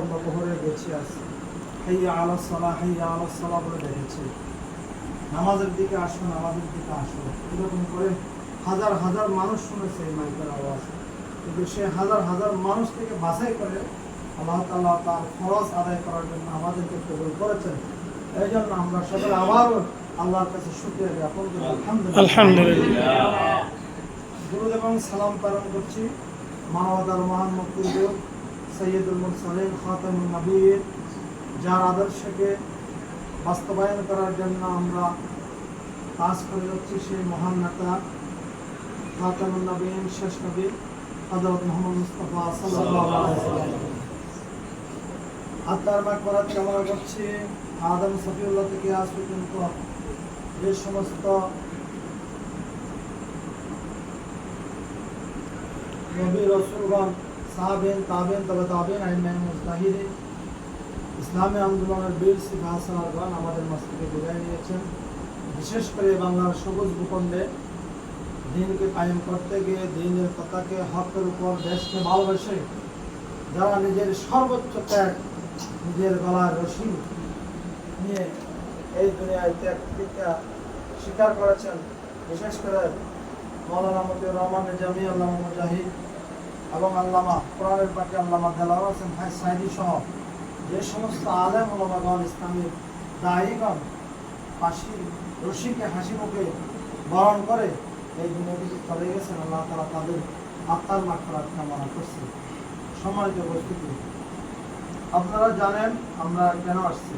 আমরা বহরে বেঁচে আছি। হাইয়া আলা সালা হাইয়া আলা সালা বলে দেখেছি। নামাজের দিকে আসো নামাজের দিকে আসো। এরকম করে হাজার হাজার মানুষ শুনেছে এই মাইকের আওয়াজ। কিন্তু সে হাজার হাজার মানুষ থেকে বাছাই করে আল্লাহ তাআলা তার ফরজ আদায় করার জন্য আমাদেরকে কবুল করেছেন। এই জন্য আমরা সকলে আবারও আল্লাহর কাছে শুক্রিয়া জ্ঞাপন করি আলহামদুলিল্লাহ। দুরুদ এবং সালাম প্রেরণ করছি মানবতার মহান মুক্তিযুদ্ধ সৈয়দুল মুরসালিন খাতামুন নবীর যার আদর্শকে বাস্তবায়ন করার জন্য আমরা কাজ করে যাচ্ছি, সেই মহান নেতা খাতামুন নবীন, শেষ নবী হজরত মোহাম্মদ মুস্তফা সাল্লাল্লাহু আলাইহি ওয়াসাল্লাম। আত্মার কামনা করছি। আদম সফিউল্লাহ থেকে আজ পর্যন্ত যে সমস্ত নবী রসুলগণ সাহাবেন তাবেন তবে তাবেন আইন মুস্তাহিরে ইসলামী আন্দোলনের বীর সিংহাসনারগণ আমাদের মাছ থেকে বিদায় নিয়েছেন বিশেষ করে বাংলার সবুজ ভূখণ্ডে দিনকে কায়েম করতে গিয়ে দিনের কথাকে হকের উপর দেশকে ভালোবেসে যারা নিজের সর্বোচ্চ ত্যাগ নিজের গলার রশি নিয়ে এই দুনিয়ায় ত্যাগ স্বীকার করেছেন বিশেষ করে মৌলানা মতিউর রহমান জামি আল্লামা মুজাহিদ এবং আল্লামা কোরআনের পাখি আল্লামা দেলাওয়ার হোসেন ভাই সাইদি সহ যে সমস্ত আলেম ওলামাগণ ইসলামী দায়ীগণ হাসি রশিকে হাসি মুখে বরণ করে এই দুনিয়া চলে গেছেন, আল্লাহ তারা তাদের আত্মার মাত্রার কামনা করছে। সম্মানিত উপস্থিতি, আপনারা জানেন আমরা কেন আসছি?